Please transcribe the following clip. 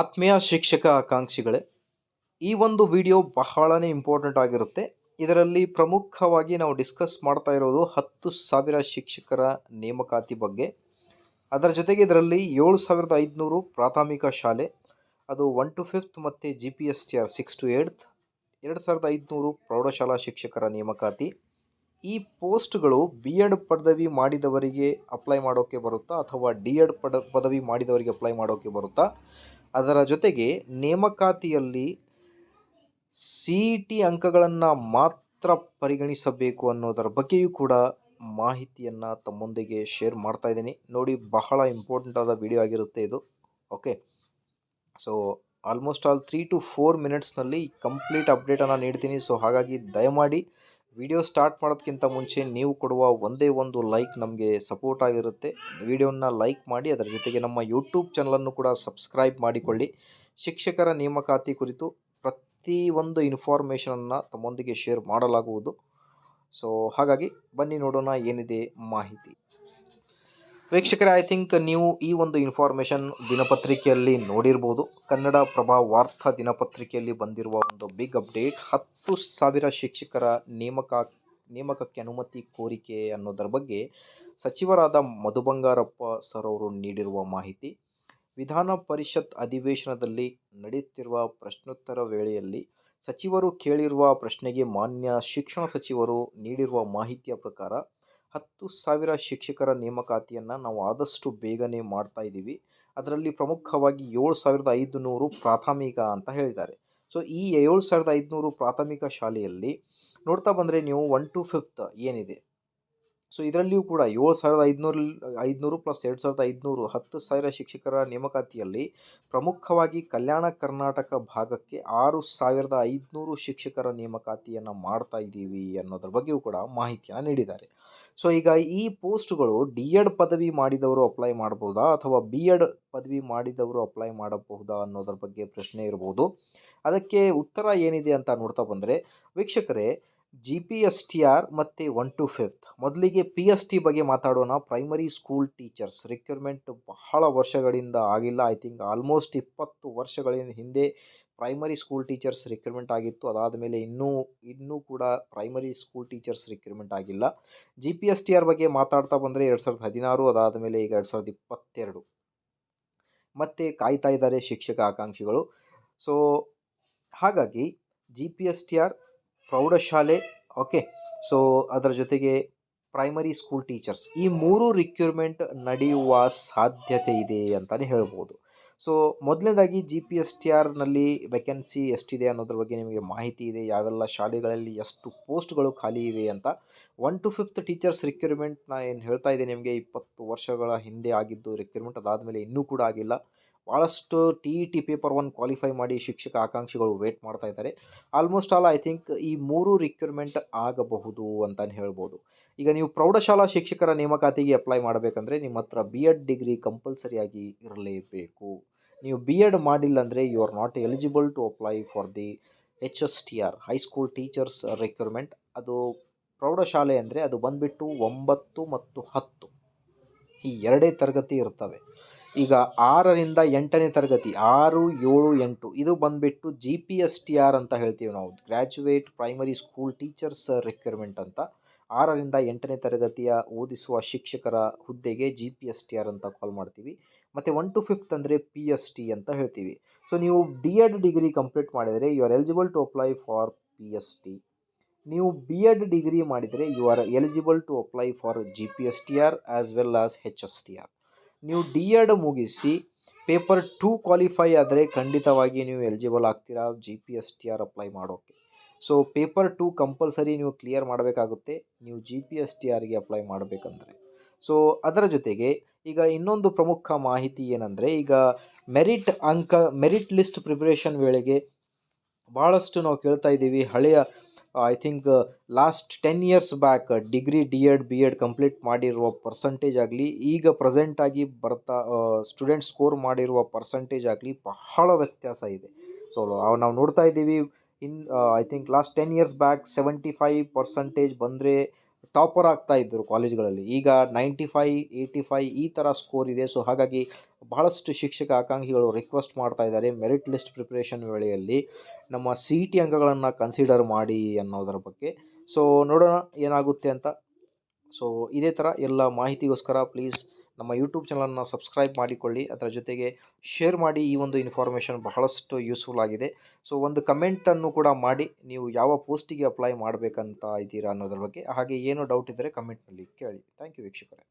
ಆತ್ಮೀಯ ಶಿಕ್ಷಕ ಆಕಾಂಕ್ಷಿಗಳೇ, ಈ ಒಂದು ವಿಡಿಯೋ ಬಹಳನೇ ಇಂಪಾರ್ಟೆಂಟ್ ಆಗಿರುತ್ತೆ. ಇದರಲ್ಲಿ ಪ್ರಮುಖವಾಗಿ ನಾವು ಡಿಸ್ಕಸ್ ಮಾಡ್ತಾ ಇರೋದು ಹತ್ತು ಸಾವಿರ ಶಿಕ್ಷಕರ ನೇಮಕಾತಿ ಬಗ್ಗೆ. ಅದರ ಜೊತೆಗೆ ಇದರಲ್ಲಿ ಏಳು ಸಾವಿರದ ಐದುನೂರು ಪ್ರಾಥಮಿಕ ಶಾಲೆ, ಅದು ಒನ್ ಟು ಫಿಫ್ತ್ ಮತ್ತು G P S T R six to eight ಎರಡು ಸಾವಿರದ ಐದುನೂರು ಪ್ರೌಢಶಾಲಾ ಶಿಕ್ಷಕರ ನೇಮಕಾತಿ. ಈ ಪೋಸ್ಟ್ಗಳು ಬಿ ಎಡ್ ಪದವಿ ಮಾಡಿದವರಿಗೆ ಅಪ್ಲೈ ಮಾಡೋಕ್ಕೆ ಬರುತ್ತಾ ಅಥವಾ ಡಿ ಎಡ್ ಪದ, ಪದವಿ ಮಾಡಿದವರಿಗೆ ಅಪ್ಲೈ ಮಾಡೋಕ್ಕೆ ಬರುತ್ತಾ? ಅದರ ಜೊತೆಗೆ ನೇಮಕಾತಿಯಲ್ಲಿ ಸಿ ಇ ಟಿ ಅಂಕಗಳನ್ನು ಮಾತ್ರ ಪರಿಗಣಿಸಬೇಕು ಅನ್ನೋದರ ಬಗ್ಗೆಯೂ ಕೂಡ ಮಾಹಿತಿಯನ್ನು ತಮ್ಮೊಂದಿಗೆ ಶೇರ್ ಮಾಡ್ತಾ ಇದ್ದೀನಿ. ನೋಡಿ, ಬಹಳ ಇಂಪಾರ್ಟೆಂಟ್ ಆದ ವಿಡಿಯೋ ಆಗಿರುತ್ತೆ ಇದು. Okay so almost all three to four ಮಿನಿಟ್ಸ್ನಲ್ಲಿ complete ಅಪ್ಡೇಟನ್ನು ನೀಡ್ತೀನಿ. ಸೊ ಹಾಗಾಗಿ ದಯಮಾಡಿ ವಿಡಿಯೋ ಸ್ಟಾರ್ಟ್ ಮಾಡೋದಕ್ಕಿಂತ ಮುಂಚೆ ನೀವು ಕೊಡುವ ಒಂದೇ ಒಂದು ಲೈಕ್ ನಮಗೆ ಸಪೋರ್ಟ್ ಆಗಿರುತ್ತೆ. ವಿಡಿಯೋನ ಲೈಕ್ ಮಾಡಿ, ಅದರ ಜೊತೆಗೆ ನಮ್ಮ ಯೂಟ್ಯೂಬ್ ಚಾನಲನ್ನು ಕೂಡ ಸಬ್ಸ್ಕ್ರೈಬ್ ಮಾಡಿಕೊಳ್ಳಿ. ಶಿಕ್ಷಕರ ನೇಮಕಾತಿ ಕುರಿತು ಪ್ರತಿ ಒಂದು ಇನ್ಫಾರ್ಮೇಷನನ್ನು ತಮ್ಮೊಂದಿಗೆ ಶೇರ್ ಮಾಡಲಾಗುವುದು. ಸೊ, ಹಾಗಾಗಿ ಬನ್ನಿ ನೋಡೋಣ ಏನಿದೆ ಮಾಹಿತಿ. ವೀಕ್ಷಕರೇ ಐ ಥಿಂಕ್ ನೀವು ಈ ಒಂದು ಇನ್ಫಾರ್ಮೇಷನ್ ದಿನಪತ್ರಿಕೆಯಲ್ಲಿ ನೋಡಿರ್ಬೋದು. ಕನ್ನಡ ಪ್ರಭಾ ವಾರ್ತಾ ದಿನಪತ್ರಿಕೆಯಲ್ಲಿ ಬಂದಿರುವ ಒಂದು ಬಿಗ್ ಅಪ್ಡೇಟ್ ಹತ್ತು ಸಾವಿರ ಶಿಕ್ಷಕರ ನೇಮಕ, ನೇಮಕಕ್ಕೆ ಅನುಮತಿ ಕೋರಿಕೆ ಅನ್ನೋದರ ಬಗ್ಗೆ ಸಚಿವರಾದ ಮಧು ಬಂಗಾರಪ್ಪ ಸರ್ ಅವರು ನೀಡಿರುವ ಮಾಹಿತಿ. ವಿಧಾನ ಪರಿಷತ್ ಅಧಿವೇಶನದಲ್ಲಿ ನಡೆಯುತ್ತಿರುವ ಪ್ರಶ್ನೋತ್ತರ ವೇಳೆಯಲ್ಲಿ ಸಚಿವರು ಕೇಳಿರುವ ಪ್ರಶ್ನೆಗೆ ಮಾನ್ಯ ಶಿಕ್ಷಣ ಸಚಿವರು ನೀಡಿರುವ ಮಾಹಿತಿಯ ಪ್ರಕಾರ ಹತ್ತು ಸಾವಿರ ಶಿಕ್ಷಕರ ನೇಮಕಾತಿಯನ್ನು ನಾವು ಆದಷ್ಟು ಬೇಗನೆ ಮಾಡ್ತಾ ಇದ್ದೀವಿ. ಅದರಲ್ಲಿ ಪ್ರಮುಖವಾಗಿ ಏಳು ಸಾವಿರದ ಐದುನೂರು ಪ್ರಾಥಮಿಕ ಅಂತ ಹೇಳಿದ್ದಾರೆ. ಸೊ ಈ ಏಳು ಸಾವಿರದ ಐದುನೂರು ಪ್ರಾಥಮಿಕ ಶಾಲೆಯಲ್ಲಿ ನೋಡ್ತಾ ಬಂದರೆ ನೀವು ಒನ್ ಟು ಫಿಫ್ತ್ ಏನಿದೆ. ಸೊ ಇದರಲ್ಲಿಯೂ ಕೂಡ ಏಳು ಸಾವಿರದ ಐದುನೂರು ಐದುನೂರು ಪ್ಲಸ್ ಎರಡು ಸಾವಿರದ ಐದುನೂರು ಹತ್ತು ಸಾವಿರ ಶಿಕ್ಷಕರ ನೇಮಕಾತಿಯಲ್ಲಿ ಪ್ರಮುಖವಾಗಿ ಕಲ್ಯಾಣ ಕರ್ನಾಟಕ ಭಾಗಕ್ಕೆ ಆರು ಸಾವಿರದ ಐದುನೂರು ಶಿಕ್ಷಕರ ನೇಮಕಾತಿಯನ್ನು ಮಾಡ್ತಾ ಇದ್ದೀವಿ ಅನ್ನೋದ್ರ ಬಗ್ಗೆಯೂ ಕೂಡ ಮಾಹಿತಿಯನ್ನು ನೀಡಿದ್ದಾರೆ. ಸೊ ಈಗ ಈ ಪೋಸ್ಟ್ಗಳು ಡಿ ಎಡ್ ಪದವಿ ಮಾಡಿದವರು ಅಪ್ಲೈ ಮಾಡಬಹುದಾ? ಅಥವಾ ಬಿ ಎಡ್ ಪದವಿ ಮಾಡಿದವರು ಅಪ್ಲೈ ಮಾಡಬಹುದಾ? ಅನ್ನೋದ್ರ ಬಗ್ಗೆ ಪ್ರಶ್ನೆ ಇರ್ಬೋದು. ಅದಕ್ಕೆ ಉತ್ತರ ಏನಿದೆ ಅಂತ ನೋಡ್ತಾ ಬಂದರೆ, ವೀಕ್ಷಕರೇ G P S T R ಮತ್ತು ಒನ್ ಟು ಫಿಫ್ತ್ ಮೊದಲಿಗೆ ಪಿ ಎಸ್ ಟಿ ಬಗ್ಗೆ ಮಾತಾಡೋಣ. ಪ್ರೈಮರಿ ಸ್ಕೂಲ್ ಟೀಚರ್ಸ್ ರಿಕ್ರೂಟ್ಮೆಂಟ್ ಬಹಳ ವರ್ಷಗಳಿಂದ ಆಗಿಲ್ಲ. ಐ ಥಿಂಕ್ ಆಲ್ಮೋಸ್ಟ್ ಇಪ್ಪತ್ತು ವರ್ಷಗಳ ಹಿಂದೆ ಪ್ರೈಮರಿ ಸ್ಕೂಲ್ ಟೀಚರ್ಸ್ ರಿಕ್ರೂಟ್ಮೆಂಟ್ ಆಗಿತ್ತು. ಅದಾದ ಮೇಲೆ ಇನ್ನೂ ಇನ್ನೂ ಕೂಡ ಪ್ರೈಮರಿ ಸ್ಕೂಲ್ ಟೀಚರ್ಸ್ ರಿಕ್ರೂಟ್ಮೆಂಟ್ ಆಗಿಲ್ಲ. G P S T R ಬಗ್ಗೆ ಮಾತಾಡ್ತಾ ಬಂದರೆ ಎರಡು ಸಾವಿರದ ಹದಿನಾರು ಅದಾದ ಮೇಲೆ ಈಗ ಎರಡು ಸಾವಿರದ ಇಪ್ಪತ್ತೆರಡು. ಮತ್ತೆ ಕಾಯ್ತಾ ಇದ್ದಾರೆ ಶಿಕ್ಷಕ ಆಕಾಂಕ್ಷಿಗಳು. ಸೊ ಹಾಗಾಗಿ G P S T R ಪ್ರೌಢಶಾಲೆ ಓಕೆ ಸೊ ಅದರ ಜೊತೆಗೆ ಪ್ರೈಮರಿ ಸ್ಕೂಲ್ ಟೀಚರ್ಸ್ ಈ ಮೂರು ರಿಕ್ಯೂರ್ಮೆಂಟ್ ನಡೆಯುವ ಸಾಧ್ಯತೆ ಇದೆ ಅಂತಲೇ ಹೇಳ್ಬೋದು. ಸೊ ಮೊದಲನೇದಾಗಿ ಜಿ ಪಿ ಎಸ್ ಟಿ ಆರ್ನಲ್ಲಿ ವೇಕೆನ್ಸಿ ಎಷ್ಟಿದೆ ಅನ್ನೋದ್ರ ಬಗ್ಗೆ ನಿಮಗೆ ಮಾಹಿತಿ ಇದೆ. ಯಾವೆಲ್ಲ ಶಾಲೆಗಳಲ್ಲಿ ಎಷ್ಟು ಪೋಸ್ಟ್ಗಳು ಖಾಲಿ ಇವೆ ಅಂತ. One to fifth teachers requirement ನಾನು ಏನು ಹೇಳ್ತಾ ಇದ್ದೆ ನಿಮಗೆ? ಇಪ್ಪತ್ತು ವರ್ಷಗಳ ಹಿಂದೆ ಆಗಿದ್ದು ರಿಕ್ಯೂರ್ಮೆಂಟ್ ಅದಾದಮೇಲೆ ಇನ್ನೂ ಕೂಡ ಆಗಿಲ್ಲ. ಭಾಳಷ್ಟು T E T paper one qualify ಮಾಡಿ ಶಿಕ್ಷಕ ಆಕಾಂಕ್ಷಿಗಳು ವೇಟ್ ಮಾಡ್ತಾ ಇದ್ದಾರೆ. ಆಲ್ಮೋಸ್ಟ್ ಆಲ್ ಐ ಥಿಂಕ್ ಈ ಮೂರು ರಿಕ್ಯೂರ್ಮೆಂಟ್ ಆಗಬಹುದು ಅಂತಲೇ ಹೇಳ್ಬೋದು. ಈಗ ನೀವು ಪ್ರೌಢಶಾಲಾ ಶಿಕ್ಷಕರ ನೇಮಕಾತಿಗೆ ಅಪ್ಲೈ ಮಾಡಬೇಕಂದ್ರೆ ನಿಮ್ಮ ಹತ್ರ ಬಿ ಎಡ್ ಡಿಗ್ರಿ ಕಂಪಲ್ಸರಿಯಾಗಿ ಇರಲೇಬೇಕು. ನೀವು ಬಿ ಎಡ್ ಮಾಡಿಲ್ಲ ಅಂದರೆ you are not eligible to apply for the H S T R high school teachers requirement ಅದು ಪ್ರೌಢಶಾಲೆ ಅಂದರೆ ಅದು ಬಂದುಬಿಟ್ಟು ಒಂಬತ್ತು ಮತ್ತು ಹತ್ತು ಈ ಎರಡೇ ತರಗತಿ ಇರ್ತವೆ. ಈಗ ಆರರಿಂದ ಎಂಟನೇ ತರಗತಿ, ಆರು, ಏಳು, ಎಂಟು, ಇದು ಬಂದುಬಿಟ್ಟು G P S T R ಅಂತ ಹೇಳ್ತೀವಿ ನಾವು. Graduate primary school teachers requirement ಅಂತ. ಆರರಿಂದ ಎಂಟನೇ ತರಗತಿಯ ಓದಿಸುವ ಶಿಕ್ಷಕರ ಹುದ್ದೆಗೆ G P S T R ಅಂತ ಕಾಲ್ ಮಾಡ್ತೀವಿ. ಮತ್ತು ಒನ್ ಟು ಫಿಫ್ತ್ ಅಂದರೆ ಪಿ ಎಸ್ ಟಿ ಅಂತ ಹೇಳ್ತೀವಿ. ಸೊ ನೀವು ಡಿ ಎಡ್ ಡಿಗ್ರಿ ಕಂಪ್ಲೀಟ್ ಮಾಡಿದರೆ you are eligible to apply for P S T ನೀವು ಬಿ ಎಡ್ ಡಿಗ್ರಿ ಮಾಡಿದರೆ you are eligible to apply for G P S T R as well as H S T R ನೀವು D Ed ಮುಗಿಸಿ paper two qualify ಆದರೆ ಖಂಡಿತವಾಗಿ ನೀವು eligible ಆಗ್ತೀರಾ? G P S T R apply ಮಾಡೋಕ್ಕೆ so paper two compulsory ನೀವು clear ಮಾಡಬೇಕಾಗುತ್ತೆ. ನೀವು ಜಿ ಪಿ ಎಸ್ ಟಿ ಆರ್ಗೆ ಅಪ್ಲೈ ಮಾಡಬೇಕಂದ್ರೆ. ಸೊ ಅದರ ಜೊತೆಗೆ ಈಗ ಇನ್ನೊಂದು ಪ್ರಮುಖ ಮಾಹಿತಿ ಏನಂದರೆ, ಈಗ ಮೆರಿಟ್ ಅಂಕ ಮೆರಿಟ್ ಲಿಸ್ಟ್ ಪ್ರಿಪ್ರೇಷನ್ ವೇಳೆಗೆ ಭಾಳಷ್ಟು ನಾವು ಕೇಳ್ತಾ ಇದ್ದೀವಿ. ಹಳೆಯ I think last ten years back degree D Ed B Ed complete ಮಾಡಿರುವ ಪರ್ಸೆಂಟೇಜ್ ಆಗಲಿ, ಈಗ ಪ್ರೆಸೆಂಟಾಗಿ ಬರ್ತಾ ಸ್ಟೂಡೆಂಟ್ ಸ್ಕೋರ್ ಮಾಡಿರುವ ಪರ್ಸೆಂಟೇಜ್ ಆಗಲಿ ಬಹಳ ವ್ಯತ್ಯಾಸ ಇದೆ. ಸೊ ನಾವು ನೋಡ್ತಾ ಇದ್ದೀವಿ, in I think last ten years back seventy five percentage ಬಂದರೆ ಟಾಪರ್ ಆಗ್ತಾ ಇದ್ದರು ಕಾಲೇಜ್ಗಳಲ್ಲಿ. ಈಗ ನೈಂಟಿ ಫೈ ಏಯ್ಟಿ ಫೈ ಈ ಥರ ಸ್ಕೋರ್ ಇದೆ. ಸೊ ಹಾಗಾಗಿ ಬಹಳಷ್ಟು ಶಿಕ್ಷಕ ಆಕಾಂಕ್ಷಿಗಳು ರಿಕ್ವೆಸ್ಟ್ ಮಾಡ್ತಾ ಇದ್ದಾರೆ ಮೆರಿಟ್ ಲಿಸ್ಟ್ ಪ್ರಿಪ್ರೇಷನ್ ವೇಳೆಯಲ್ಲಿ ನಮ್ಮ ಸಿ ಟಿ ಅಂಕಗಳನ್ನು ಕನ್ಸಿಡರ್ ಮಾಡಿ ಅನ್ನೋದರ ಬಗ್ಗೆ. ಸೊ ನೋಡೋಣ ಏನಾಗುತ್ತೆ ಅಂತ. ಸೊ ಇದೇ ಥರ ಎಲ್ಲ ಮಾಹಿತಿಗೋಸ್ಕರ ಪ್ಲೀಸ್ ನಮ್ಮ ಯೂಟ್ಯೂಬ್ ಚಾನಲನ್ನು ಸಬ್ಸ್ಕ್ರೈಬ್ ಮಾಡಿಕೊಳ್ಳಿ. ಅದರ ಜೊತೆಗೆ ಶೇರ್ ಮಾಡಿ ಈ ಒಂದು ಇನ್ಫಾರ್ಮೇಷನ್ ಬಹಳಷ್ಟು ಯೂಸ್ಫುಲ್ ಆಗಿದೆ. ಸೊ ಒಂದು ಕಮೆಂಟನ್ನು ಕೂಡ ಮಾಡಿ ನೀವು ಯಾವ ಪೋಸ್ಟಿಗೆ ಅಪ್ಲೈ ಮಾಡಬೇಕಂತ ಇದ್ದೀರಾ ಅನ್ನೋದ್ರ ಬಗ್ಗೆ. ಹಾಗೆ ಏನು ಡೌಟ್ ಇದ್ದರೆ ಕಮೆಂಟ್ನಲ್ಲಿ ಕೇಳಿ. ಥ್ಯಾಂಕ್ ಯು ವೀಕ್ಷಕರೇ.